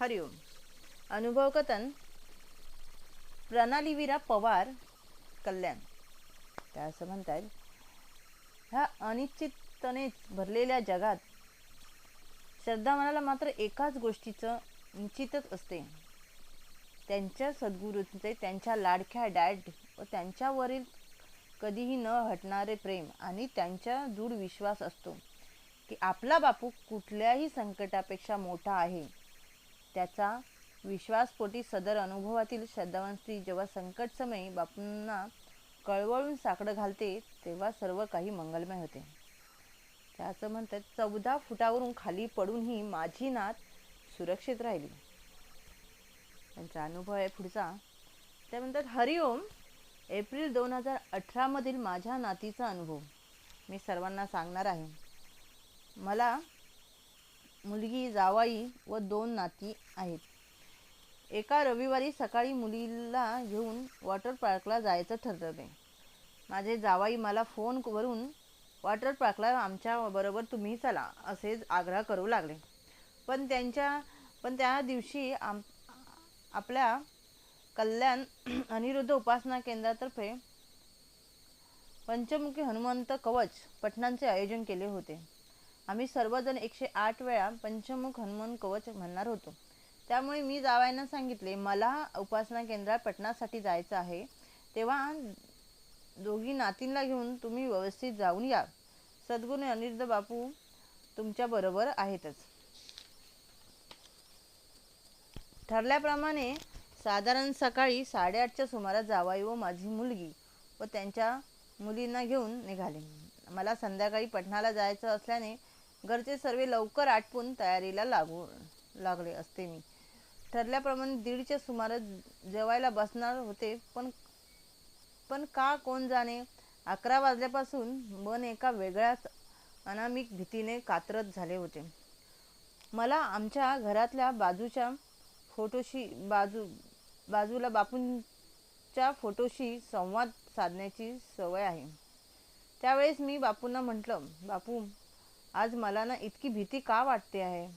हरिओम अनुभव कथन प्रणालीवीरा पवार कल्याण। त्या असं म्हणतात ह्या अनिश्चिततेने भरलेल्या जगात श्रद्धा मनाला मात्र एकाच गोष्टीचं निश्चितच असते. त्यांच्या सद्गुरूंचे त्यांच्या लाडक्या डॅड व त्यांच्यावरील कधीही न हटणारे प्रेम आणि त्यांच्या दृढ विश्वास असतो की आपला बापू कुठल्याही संकटापेक्षा मोठा आहे. त्याचा विश्वासपोटी सदर अनुभवातील श्रद्धावान स्त्री जेव्हा संकटसमयी बापूंना कळवळून साकडं घालते तेव्हा सर्व काही मंगलमय होते. त्याचं म्हणतात चौदा फुटावरून खाली पडूनही माझी नात सुरक्षित राहिली. त्यांचा अनुभव आहे पुढचा. ते म्हणतात हरिओम एप्रिल दोन हजार अठरामधील माझ्या नातीचा अनुभव. मी सर्वांना सांगणार आहे. मला मुलगी जावाई व दोन नाती आहेत. एका रविवारी सकाळी मुलीला घेऊन वॉटर पार्कला जायचं ठरवले माझे जावाई मला फोनवरून वॉटर पार्कला आमच्या बरोबर तुम्ही चला असे आग्रह करू लागले. पण त्यांच्या पण त्या दिवशी आम आपल्या कल्याण अनिरुद्ध उपासना केंद्रातर्फे पंचमुखी हनुमंत कवच पठणांचे आयोजन केले होते. आम्ही सर्वजण एकशे आठ वेळा पंचमुख हनुमान कवच म्हणणार होतो. त्यामुळे मी जावायना सांगितले मला उपासना केंद्रात पटणासाठी जायचं आहे. तेव्हा दोघी नातींना घेऊन तुम्ही व्यवस्थित जाऊन या. सद्गुरू अनिरुद्ध बापू तुमच्या बरोबर आहेतच. ठरल्याप्रमाणे साधारण सकाळी साडेआठच्या सुमारास जावाई व माझी मुलगी व त्यांच्या मुलींना घेऊन निघाले. मला संध्याकाळी पटणाला जायचं असल्याने घरचे सर्व लवकर आटपून तयारीला लागू लागले असते मी. ठरल्याप्रमाणे दीडच्या सुमारास जेवायला बसणार होते पण पण का कोण जाणे? अकरा वाजल्यापासून मन एका वेगळ्याच अनामिक भीतीने कात्रत झाले होते. मला आमच्या घरातल्या बाजूच्या फोटोशी बाजू बाजूला बापूंच्या फोटोशी संवाद साधण्याची सवय आहे. त्यावेळेस मी बापूंना म्हटलं बापू आज मला ना इतकी भीती का वाटते आहे?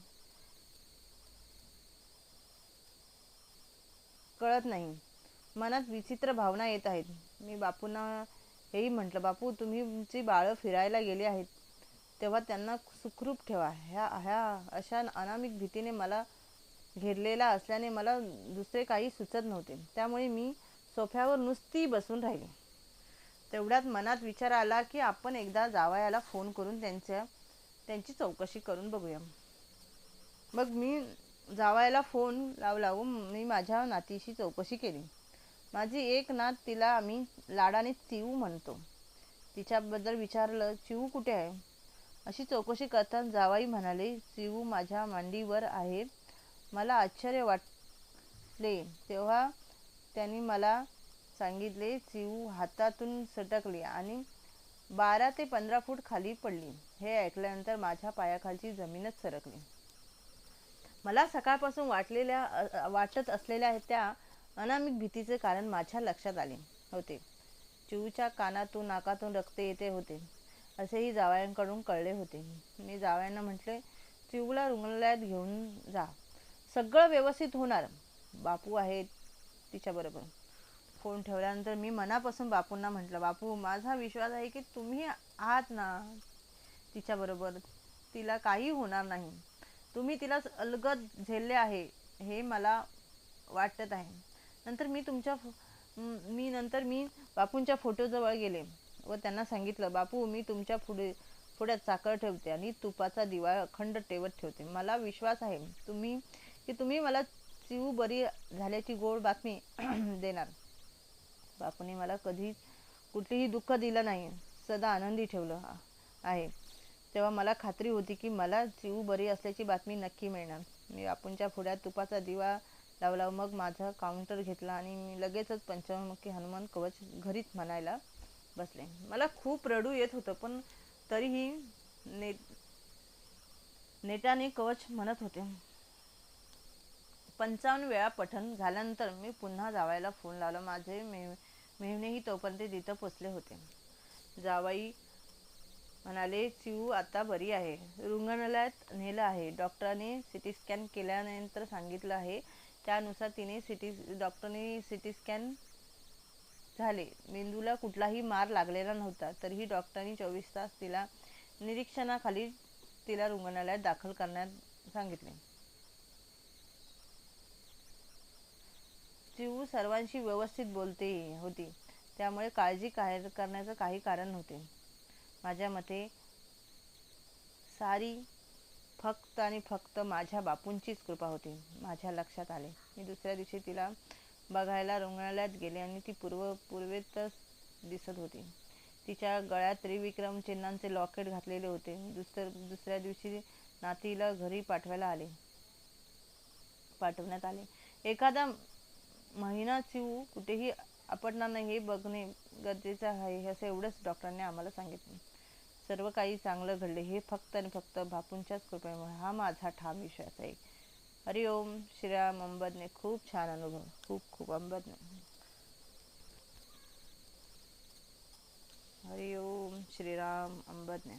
कळत नाही. मनात विचित्र भावना येत आहेत. मी बापूंना हेही म्हटलं बापू तुमची बाळं फिरायला गेली आहेत तेव्हा त्यांना सुखरूप ठेवा. ह्या ह्या अशा अनामिक भीतीने मला घेरलेला असल्याने मला दुसरे काही सुचत नव्हते. त्यामुळे मी सोफ्यावर नुसती बसून राहिली. तेवढ्यात मनात विचार आला की आपण एकदा जावयाला फोन करून त्यांच्या त्यांची चौकशी करून बघूया. मग मी जावायला फोन लावला व मी माझ्या नातीशी चौकशी केली. माझी एक नात तिला आम्ही लाडाने चिऊ म्हणतो. तिच्याबद्दल विचारलं चिऊ कुठे आहे? अशी चौकशी करताना जावाई म्हणाले चिऊ माझ्या मांडीवर आहे. मला आश्चर्य वाटले. तेव्हा त्यांनी मला सांगितले चिऊ हातातून सटकली आणि बारा ते पंधरा फूट खाली पडली. हे ऐकल्यानंतर माझ्या पायाखालची जमीनच सरकली. मला सकाळपासून वाटलेल्या वाटत असलेल्या त्या अनामिक भीतीचे कारण माझ्या लक्षात आले होते. चिऊच्या कानातून नाकातून रक्त येते होते असेही जावयांकडून कळले होते. मी जावयांना म्हटले चिऊला रुग्णालयात घेऊन जा. सगळं व्यवस्थित होणार. बापू आहेत तिच्याबरोबर. फोन ठेवल्यानंतर मी मनापासून बापूंना म्हटलं बापू माझा विश्वास आहे की तुम्ही आहात ना तिच्याबरोबर तिला काही होणार नाही. तुम्ही तिला अलगद झेलले आहे हे मला वाटत आहे. नंतर मी तुमच्या मी नंतर मी बापूंच्या फोटोजवळ गेले व त्यांना सांगितलं बापू मी तुमच्यापुढे पुढ्यात साखर ठेवते आणि तुपाचा दिवा अखंड ठेवत ठेवते. मला विश्वास आहे तुम्ही की तुम्ही मला चिऊ बरी झाल्याची गोड बातमी देणार. बापूने मला कधी कुठलीही दुःख दिलं नाही. सदा आनंदी ठेवलं आहे. तेव्हा मला खात्री होती की मला जीव बरी असल्याची बातमी नक्की मिळणार. मी बापूंच्या पुढ्यात तुपाचा दिवा लावला मग माझा काउंटर घेतला आणि मी लगेचच पंचमुखी हनुमान कवच घरीच म्हणायला बसले. मला खूप रडू येत होतं पण तरीही ने नेटाने कवच म्हणत होते. पंचावन्न वेळा पठण झाल्यानंतर मी पुन्हा जावायला फोन लावला. माझे मेह मेहनेही तोपर्यंत तिथं पोचले होते. जावाई म्हणाले चिऊ आता बरी आहे. रुग्णालयात नेलं आहे. डॉक्टरांनी सी टी स्कॅन केल्यानंतर सांगितलं आहे. त्यानुसार तिने सी टी डॉक्टरने सी टी स्कॅन झाले. मेंदूला कुठलाही मार लागलेला नव्हता. तरीही डॉक्टरांनी चोवीस तास तिला निरीक्षणाखाली तिला रुग्णालयात दाखल करण्यात सांगितले. चिऊ सर्वांशी व्यवस्थित बोलते होती. त्यामुळे काळजी काय करण्याचं काही कारण नव्हते. माझ्या मते सारी फक्त आणि फक्त माझ्या बापूंचीच कृपा होती माझ्या लक्षात आले. मी दुसऱ्या दिवशी तिला बघायला रुग्णालयात गेले आणि ती पूर्व पूर्वेतच दिसत होती. तिच्या गळ्यात त्रिविक्रम चिन्हांचे लॉकेट घातलेले होते. दुसऱ्या दुसऱ्या दिवशी नातीला घरी पाठवायला आले. पाठवण्यात आले. एखादा महिना चिवू कुठेही आपटणार नाही हे बघणे गरजेचं आहे असं एवढंच डॉक्टरांनी आम्हाला सांगितलं. सर्व काही चांगलं घडले. हे फक्त आणि फक्त बापूंच्याच कृपेमुळे. हा माझा ठाम विश्वास आहे. हरिओम श्रीराम अंबदने खूप छान अनुभव खूप खूप अंबदने. हरिओम श्रीराम अंबदने.